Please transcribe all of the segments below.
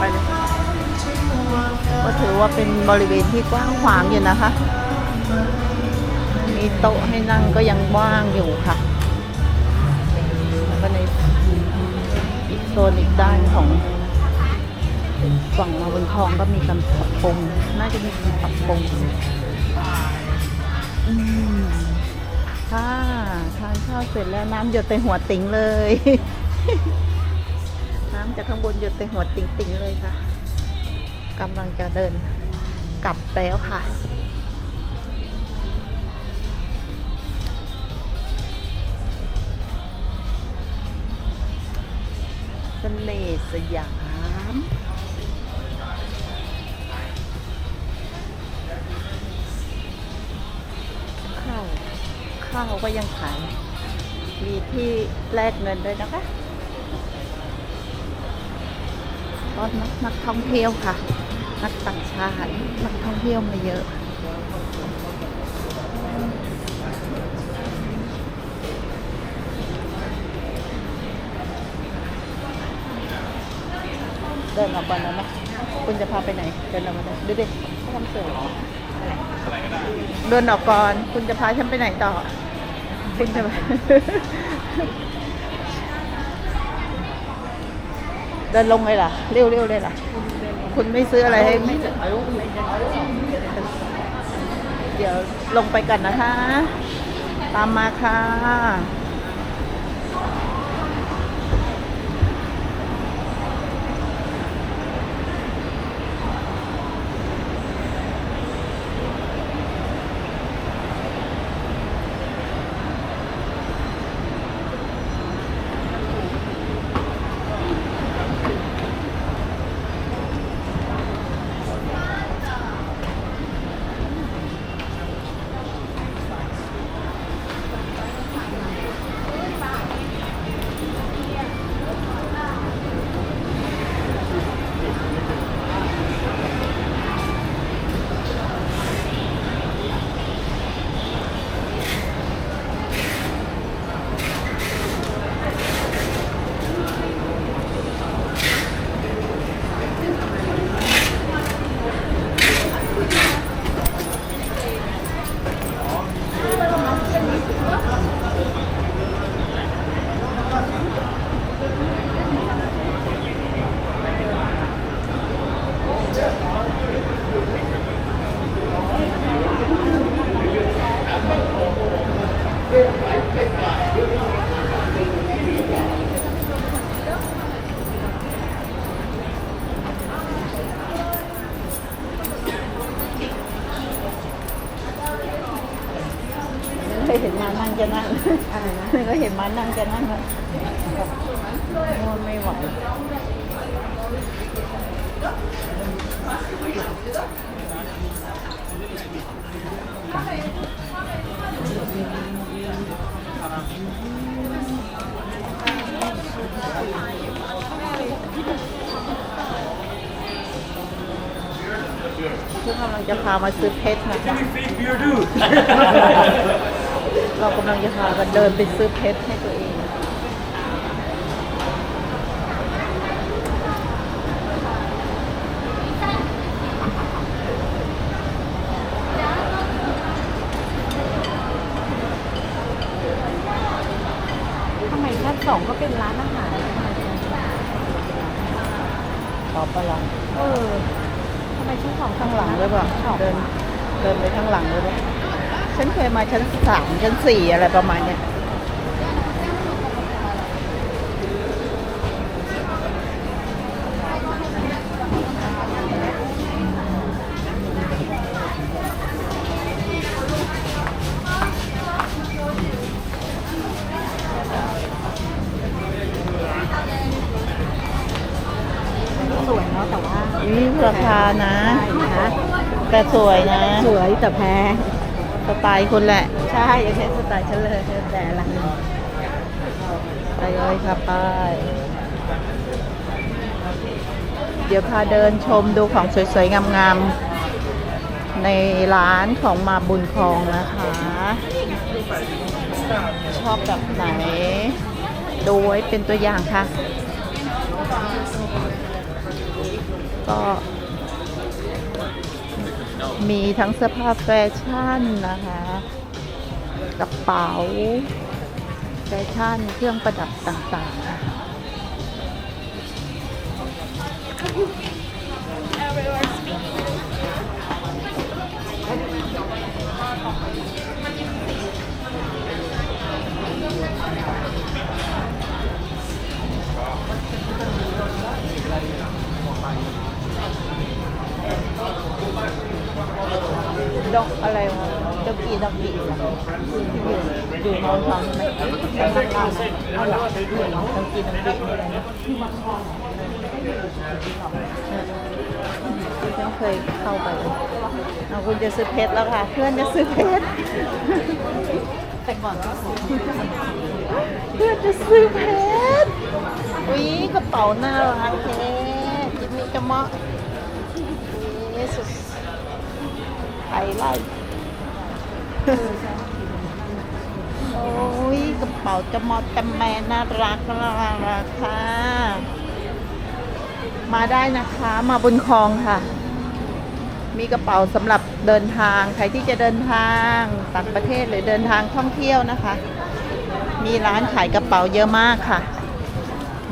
ไปเลยก็ถือว่าเป็นบริเวณที่กว้างขวางอยู่นะคะ มีโต๊ะให้นั่งก็ยังว่างอยู่ค่ะแล้วก็ในอีกโซนอีกด้านของฝั่งมาบนคลองก็มีการปรับปรุงน่าจะมีการปรับปรุงค่ะทานข้าวเสร็จแล้วน้ำหยดใส่หัวติ๋งเลย น้ำจากข้างบนหยดใส่หัวติ๋งๆเลยค่ะกำลังจะเดินกลับแล้วค่ะเสน่ห์สยามข้าวข้าวก็ยังขาย มีที่แลกเงินด้วยนะคะ ตอนนักนักท่องเที่ยวค่ะ นักต่างชาตินักท่องเที่ยวมาเยอะเดินออกมาแล้วนะคุณจะพาไปไหน เดินออกมาเลยดูดิเขาทำเสือเดินออกก่อน คุณจะพาฉันไปไหนต่อ คุณจะ เดินลงเลยล่ะเร็วๆเลยล่ะ คุณไม่ซื้ออะไรให้ไม่เดี๋ยวลงไปกันนะคะ ตามมาค่ะ จะนั่งอะไรนะไม่เคยเห็นมานั่งจะนั่งอะโน่นไม่ไหวคือกำลังจะพามาซื้อเพชรนะคะ เรากำลังจะพากันเดินไปซื้อเพชรให้ตัวเองทำไมชั้นสองก็เป็นร้านอาหารตอบปะล่ะเออทำไมชั้นสองข้างหลังด้วยป่ะสองเดินเดินไปข้างหลังด้วยป่ะ ฉันเคยมาชั้นสามชั้นสี่อะไรประมาณเนี้ยสวยเนาะแต่ว่า นี่ราคานะ ใช่นะแต่สวยนะ สวยแต่แพง สไตล์คุณแหละ ใช่ยังใช้สไตล์ฉันเลย แต่ละไปเลยค่ะไปเดี๋ยวพาเดินชมดูของสวยๆ งามๆ ในร้านของมาบุญคลองนะคะ ชอบแบบไหน ดูไว้เป็นตัวอย่างค่ะ ก็ มีทั้งเสื้อผ้าแฟชั่นนะคะกระเป๋าแฟชั่นเครื่องประดับต่างๆ ไรนะฉันเคยเข้าไปเลยเอาคุณจะซื้อเพชรแล้วค่ะ เพื่อนจะซื้อเพชรแต่ก่อนก็เพื่อนจะซื้อเพชรอุ้ยกระเป๋าน่ารักแท้จิมมี่จะเมาะเยสุสไฮไลท์ โอ้ยกระเป๋าจะมอจะแมนน่ารักน่ารักค่ะ มาได้นะคะมาบนคลองค่ะ มีกระเป๋าสำหรับเดินทางใครที่จะเดินทางต่างประเทศหรือเดินทางท่องเที่ยวนะคะ มีร้านขายกระเป๋าเยอะมากค่ะ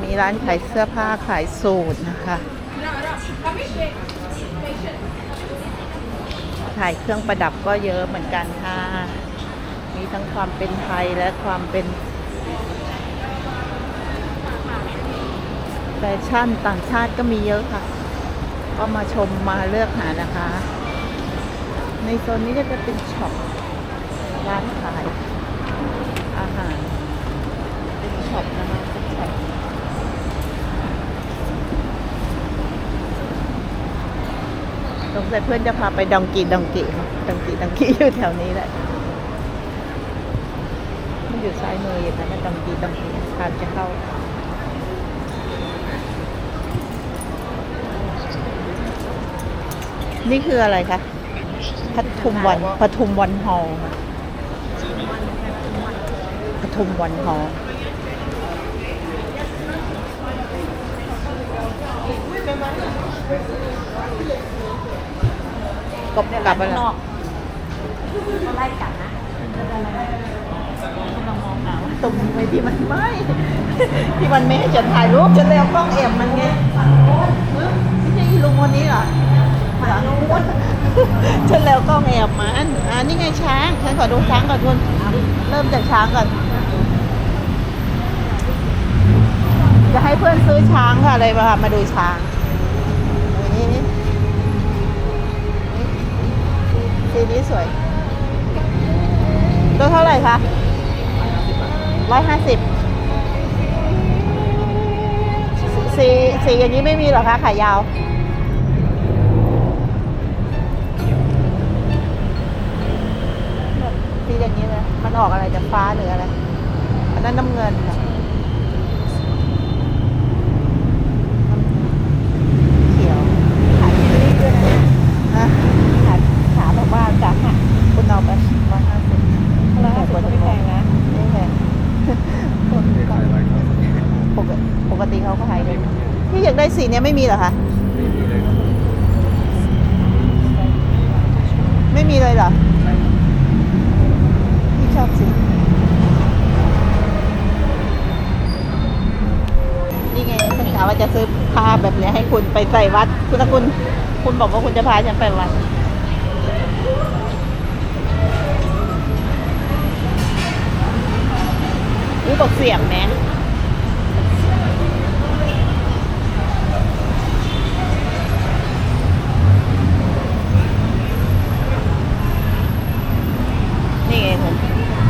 มีร้านขายเสื้อผ้าขายสูทนะคะขายเครื่องประดับก็เยอะเหมือนกันค่ะ มีทั้งความเป็นไทยและความเป็นแฟชั่นต่างชาติก็มีเยอะค่ะ ก็มาชมมาเลือกหานะคะ ในโซนนี้ก็จะเป็นช็อปร้านขายอาหาร เป็นช็อปนะคะเป็นช็อปสงสัยเพื่อนจะพาไปดองกีดองกีดองกีดองกีอยู่แถวนี้แหละ อยู่ซ้ายมืออย่างนั้นนะดองกีดองกีทางจะเข้านี่คืออะไรคะปทุมวันปทุมวันฮอลล์ค่ะปทุมวันฮอลล์กบกลับไปข้างนแล้วอกเขาไล่กัดนะ กำลังมองหาว่าตรงนี้ไว้ที่มันไม่ ที่มันไม่ให้ฉันถ่ายรูปฉันเลยเอากล้องเอ็มมันไงเฮ้ยไม่ใช่อีลุงคนนี้เหรอหลังนู้นฉันแล้วกล้องแอบมันอ่านี่ไงช้างฉันขอดูช้างก่อนคุณเริ่มจากช้างก่อนจะให้เพื่อนซื้อช้างค่ะเลยมาค่ะมาดูช้างนี่นี่สีนี้สวยตัวเท่าไหร่คะ ร้อยห้าสิบสีสีอย่างนี้ไม่มีหรอคะขายาว สีอย่างนี้เลย มันออกอะไรจากฟ้าหรืออะไรอันนั้นน้ำเงินค่ะเขียว ขายที่นี่ด้วยนะ ฮะ ขายขาแบบว่าจะหัก คุณเอาไปร้อยห้าสิบ แล้วก็ไม่แพงนะ ไม่แพงปกติปกติเขาก็ขายกัน ที่อยากได้สีเนี้ยไม่มีเหรอคะ ไม่มีเลยเหรอพี่ชอบสีนี่ไงฉันกะว่าจะซื้อผ้าแบบเนี้ยให้คุณไปใส่วัด คุณถ้าคุณ คุณบอกว่าคุณจะพาฉันไปวัดอู้บอกเสียงแม่ นี่ไ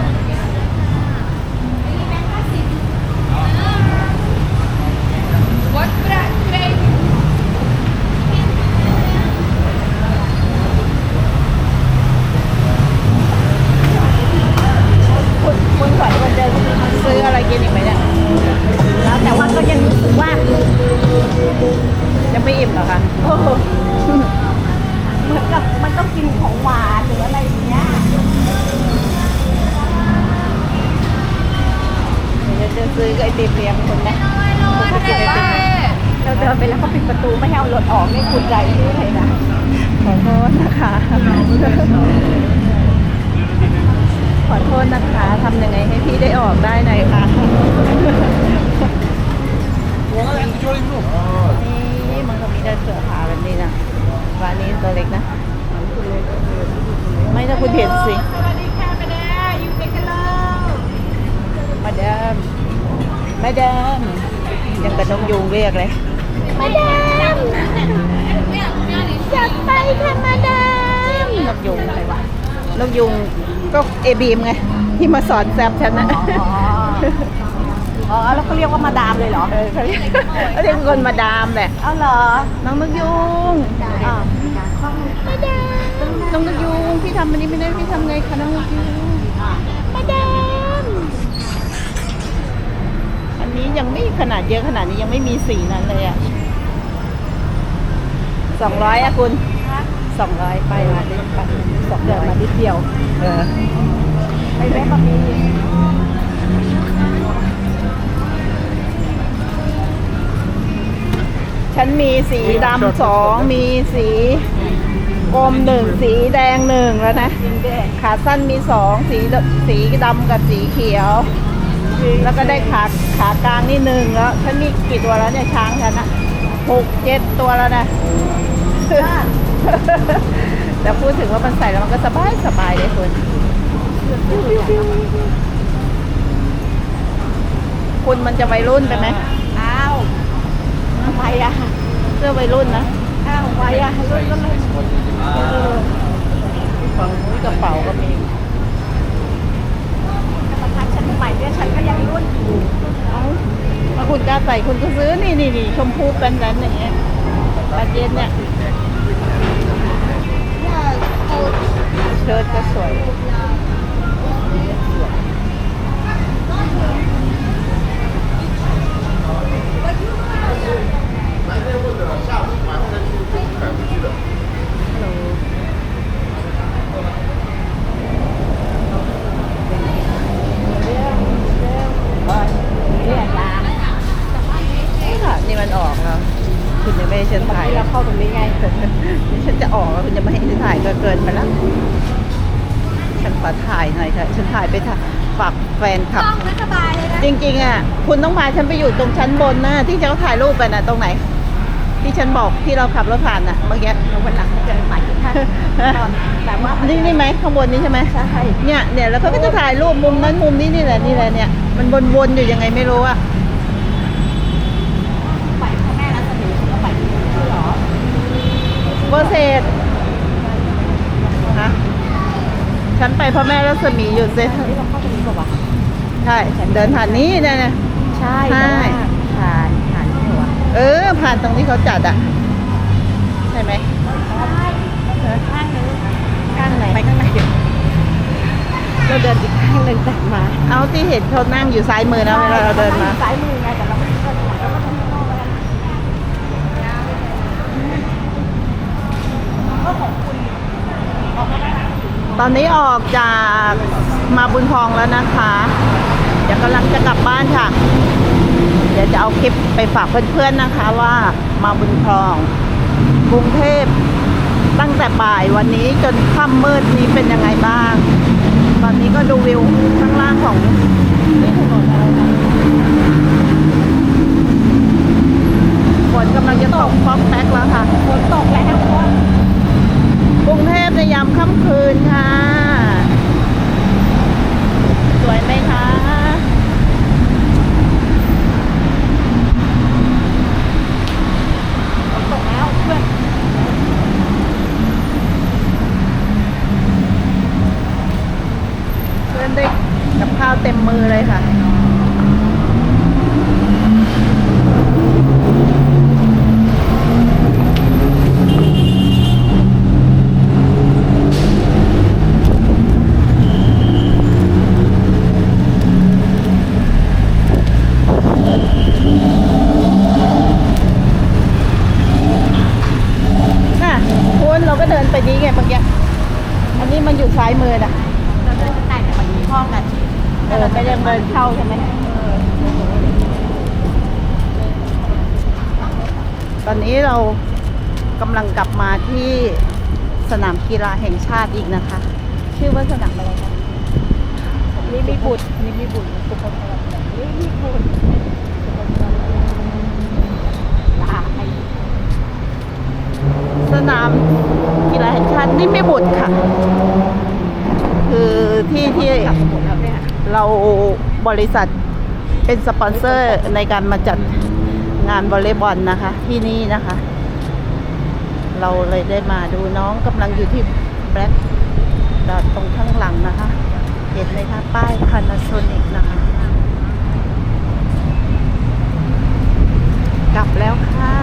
เดี๋ยวจะซื้อไอติมเลี้ยงคุณนะคุณจะกินไอติมไหมไปเราเดินไปแล้วก็ปิดประตูไม่ให้เอารถออกนี่คุณใจนี่เลยนะขอโทษนะคะ ขอโทษนะคะทำยังไงให้พี่ได้ออกได้หน่อยคะนี่มันก็มีได้เสือผาแบบนี้นะร้านนี้ตัวเล็กนะ ไม่ถ้าคุณเห็นสิสวัสดีค่ะแม่แด้ยูเมกันเลยมาดาม มาดามยังกับนกยูงเรียกเลยมาดามจัดไปค่ะมาดามนกยูงอะไรวะนกยูงก็เอบีมไง ที่มาสอนแซบฉันนะอ๋อแล้วเขาเรียกว่ามาดามเลยเหรอเออเขาเรียกเขาเรียกคนมาดามแหละเอาเหรอน้องนกยูงอ่ามาดามน้องนกยูงพี่ทำอันนี้ไม่ได้พี่ทำไงคะน้องนกยูง นี้ยังไม่ขนาดเยอะขนาดนี้ยังไม่มีสีนั้นเลยอะสองร้อยอะคุณสองร้อยไปมาดิไปสองเดิร้นมานิเดียว เออไปแวะบะมีฉันมีสีดำสองมีสีกรมหนึ่งสีแดงหนึ่งแล้วนะ ขาสั้นมีสองสีสีดำกับสีเขียว แล้วก็ได้ขาขากลางนี่หนึ่งแล้วฉันมีกี่ตัวแล้วเนี่ยช้างฉันอะหกเจ็ดตัวแล้วนะแต่พูดถึงว่ามันใส่แล้วมันก็สบายสบายเลยคุณคุณมันจะวัยรุ่นไปไหมอ้าวทำไมอะเสื้อวัยรุ่นนะอ้าวไว้อะรุ่นก็เลยฝั่งนู้นกระเป๋าก็มีจะมาทักฉันทำไมเนี่ยฉันก็ยังรุ่นอยู่ เอ้าถ้าคุณ กล้าใส่คุณก็ซื้อนี่นี่นี่ชมพูเป็นนั้นอย่างเงี้ยปาเจนเนี่ยเชิ้ตก็สวยเนี่ยยา ค่ะนี่มันออกแล้ว คุณยังไม่ให้ฉันถ่าย ที่ แล้ เรา ว เข้าตรงนี้ไง ฉันจะออกแล้วคุณจะไม่ให้ฉันถ่ายก็เกินไปแล้ว ฉันขอถ่ายหน่อยเถอะฉันถ่ายไปถ่ายฝาก แฟนคลับ ต้องไม่สบายเลยนะจริงๆอะคุณต้องพาฉันไปอยู่ตรงชั้นบนนะที่เขาถ่ายรูปกันน่ะตรงไหน ที่ฉันบอกที่เราขับรถผ่านน่ะเมื่อกี้วันหลังเจอใหม่ท่านตอนแต่ว่ามันี่นี่ไหมข้างบนนี้ใช่ไหมใช่เนี่ยเนี่ยแล้วเขาก็จะถ่ายรูปมุมนั้นมุมนี้นี่แหละนี่แหละเนี่ยมันวนๆอยู่ยังไงไม่รู้อะไปพ่อแม่รัศมีก็ไปที่นี่เหรอเบอร์เศษฮะฉันไปพ่อแม่รัศมีอยู่เซน ที่เราเข้าตรงนี้ป่าวะใช่เดินผ่านนี้เนี่ยนะ ใช่ใช่ ผ่านผ่านที่หัวเออ ผ่านตรงที่เขาจัดอะใช่ไหมข้างนึงข้างไหนไปข้างในเดี๋ยวเราเดินอีกข้างหนึ่งแต่มา เอาที่เห็นเขานั่งอยู่ซ้ายมือนะเวลาเราเดินมาซ้ายมือไงแต่เราไม่ได้เดินไหนเราก็ทำข้างนอกแล้วกันก็ของคุณออกมาได้ตอนนี้ออกจากมาบุญทองแล้วนะคะเดี๋ยว กำลังจะกลับบ้านค่ะ เดี๋ยวจะเอาคลิปไปฝากเพื่อนๆนะคะว่ามาบุญทอง กรุงเทพตั้งแต่บ่ายวันนี้จนค่ำมืดนี้เป็นยังไงบ้าง ตอนนี้ก็ดูวิวข้างล่างของถนนอะไรนะฝนกำลังจะตกฟอกแป๊กแล้วค่ะฝนตกแล้วทุกคนกรุงเทพในยามค่ำคืนค่ะ สวยไหมคะ ฝนตกแล้วเพื่อน เพื่อนได้กับข้าวเต็มมือเลยค่ะน่ะคุณเราก็เดินไปนี้ไงเมื่อกี้ อันนี้มันอยู่ซ้ายมือนะเราเดินข้างในแต่มันมีห้องกัน เออไม่ได้เดินเข้าใช่ไหมตอนนี้เรากำลังกลับมาที่สนามกีฬาแห่งชาติอีกนะคะ ชื่อว่าสนามอะไรคะนี่มีบุตรนี่มีบุตรสุขภาพนี่มีบุตรลาไอสนามกีฬาแห่งชาตินี่ไม่บุตรค่ะ คือที่ที่ เราบริษัทเป็นสปอนเซอร์ในการมาจัดงานวอลเลย์บอลนะคะ ที่นี่นะคะ เราเลยได้มาดูน้องกำลังอยู่ที่แบล็คดอทตรงข้างหลังนะคะ เห็นไหมคะป้าย Panasonic นะคะ กลับแล้วค่ะ